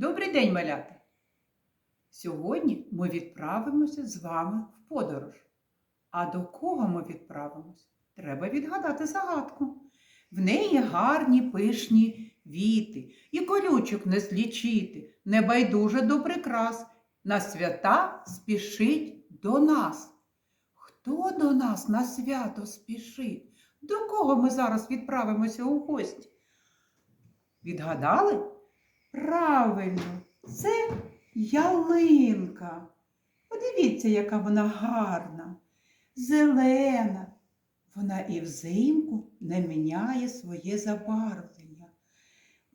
Добрий день, малята! Сьогодні ми відправимося з вами в подорож. А до кого ми відправимось? Треба відгадати загадку. В неї гарні пишні віти, і колючок не злічити, небайдуже до прикрас. На свята спішить до нас. Хто до нас на свято спішить? До кого ми зараз відправимося у гості? Відгадали? Правильно, це ялинка. Подивіться, яка вона гарна, зелена. Вона і взимку не міняє своє забарвлення.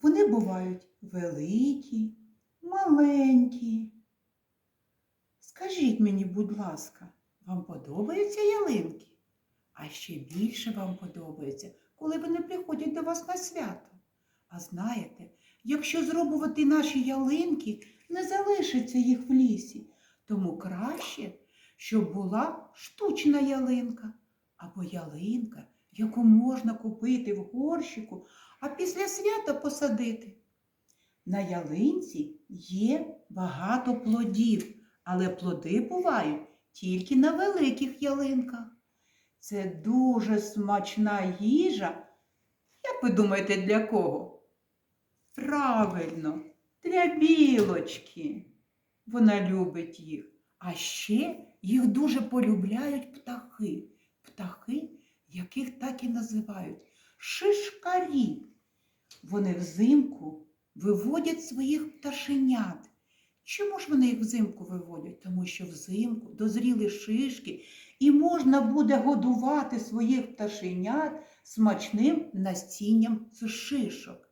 Вони бувають великі, маленькі. Скажіть мені, будь ласка, вам подобаються ялинки? А ще більше вам подобається, коли вони приходять до вас на свято. А знаєте, якщо зробувати наші ялинки, не залишиться їх в лісі. Тому краще, щоб була штучна ялинка або ялинка, яку можна купити в горщику, а після свята посадити. На ялинці є багато плодів, але плоди бувають тільки на великих ялинках. Це дуже смачна їжа. Як ви думаєте, для кого? Правильно, для білочки. Вона любить їх. А ще їх дуже полюбляють птахи. Птахи, яких так і називають шишкарі. Вони взимку виводять своїх пташенят. Чому ж вони їх взимку виводять? Тому що взимку дозріли шишки і можна буде годувати своїх пташенят смачним настінням з шишок.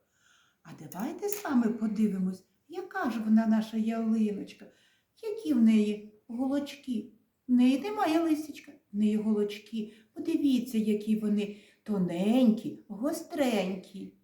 А давайте з вами подивимось, яка ж вона наша ялиночка, які в неї голочки. В неї немає лисичка, в неї голочки. Подивіться, які вони тоненькі, гостренькі.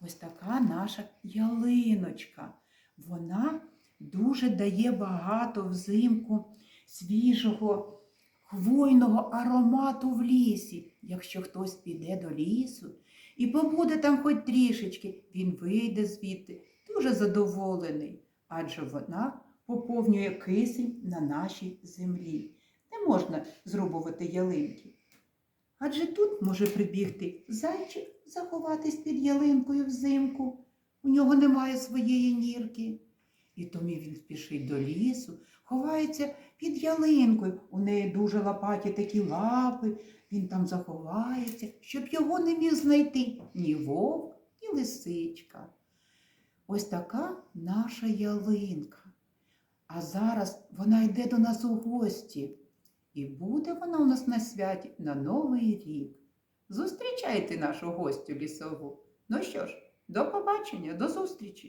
Ось така наша ялиночка. Вона дуже дає багато взимку свіжого хвойного аромату в лісі. Якщо хтось піде до лісу і побуде там хоч трішечки, він вийде звідти дуже задоволений, адже вона поповнює кисень на нашій землі. Не можна зрубувати ялинки. Адже тут може прибігти зайчик заховатись під ялинкою взимку. У нього немає своєї нірки. І тому він спішить до лісу, ховається під ялинкою. У неї дуже лопаті такі лапи. Він там заховається, щоб його не міг знайти ні вовк, ні лисичка. Ось така наша ялинка. А зараз вона йде до нас у гості. І буде вона у нас на святі на Новий рік. Зустрічайте нашу гостю лісову. Ну що ж, до побачення, до зустрічі!